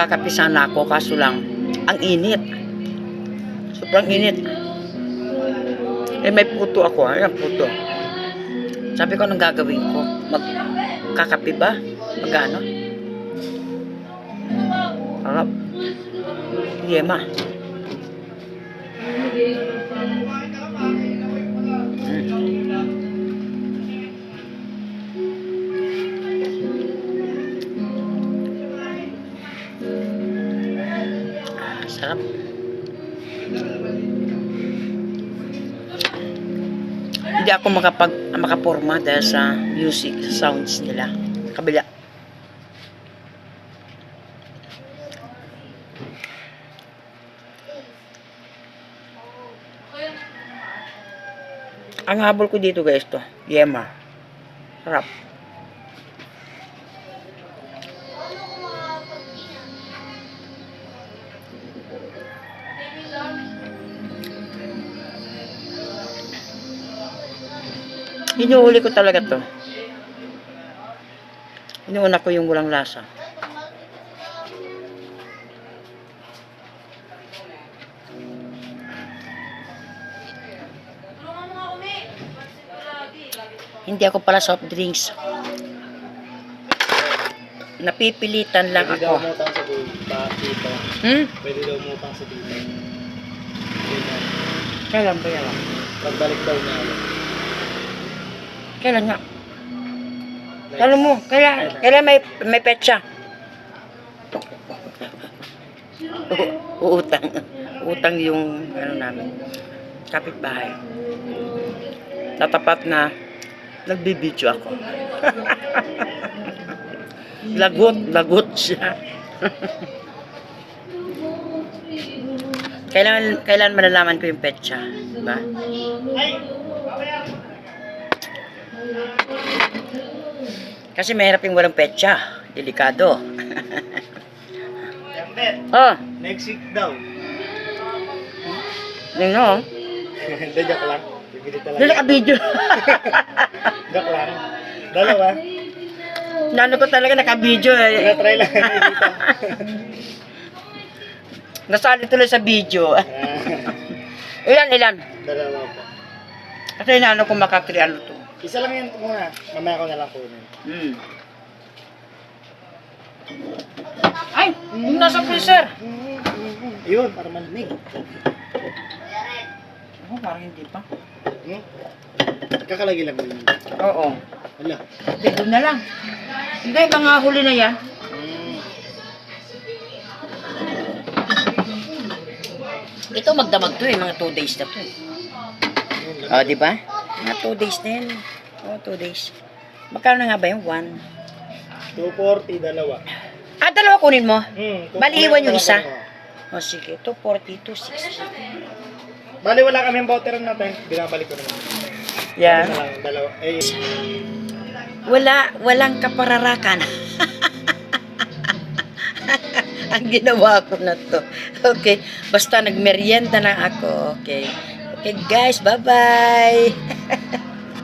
magkakape ako, kaso lang, ang init. Sobrang init. Eh, may puto ako, ha? Ayan, puto. Sabi ko, anong gagawin ko? Magkakape ba? Magano? Harap. Yema. Mm. Sarap. Hindi ako makapag makaporma dahil sa music, sounds nila. Kabila. Ang habol ko dito guys to, Yema. Sarap. Hinuhuli ko talaga to. Inuuna ko yung walang lasa. Hindi ako pala soft drinks. Napipilitan lang Pwede daw ako. sa tita. tita. Hmm? Pwede daw umutang sa tita. Tita. Kailan ba yan? Pagbalik daw niya. Kailan nga? Kailan mo? Kailan, kailan may, may petsa? U- Utang. Utang yung ano namin. Kapitbahay. Tatapat na nagbibidyo ako. lagot, lagot siya. kailan, kailan malalaman ko yung petsa? Diba? Kasi mahirap yung walang petsa. Delikado. Oh, next week daw. yun no. Hindi, joke lang. Bibili talaga. Ka video. Joke lang. Dalawa. Nano ko talaga naka-video eh. Try lang dito. Nasali tuloy sa video. Ah, ilan, ilan? Dalawa po. Kasi nano ko makakri ano to. Isa lang yan muna. Mamaya ko na lang kunin. Hmm. Ay, yung nasa freezer. Yun, para malamig. Oh, parang hindi pa. Hmm? Kakalagay lang yun. Oo. Wala. Hindi, doon na lang. Hindi, mga huli na yan. Ito magdamag to eh, mga 2 days na to. eh. Oh, di ba? Mga 2 days na yan. Oh, 2 days. Magkano na nga ba yung 1? 240, dalawa. Ah, dalawa kunin mo. Hmm. Bali, iwan yung isa. O sige, 240, 260. Bali, wala kaming bottle natin. Binabalik ko naman. Yan. Isa lang, dalawa. Eh, Wala, walang kapararakan. Ang ginawa ko na to. Okay, basta nagmerienda na ako. Okay. Okay guys, bye-bye.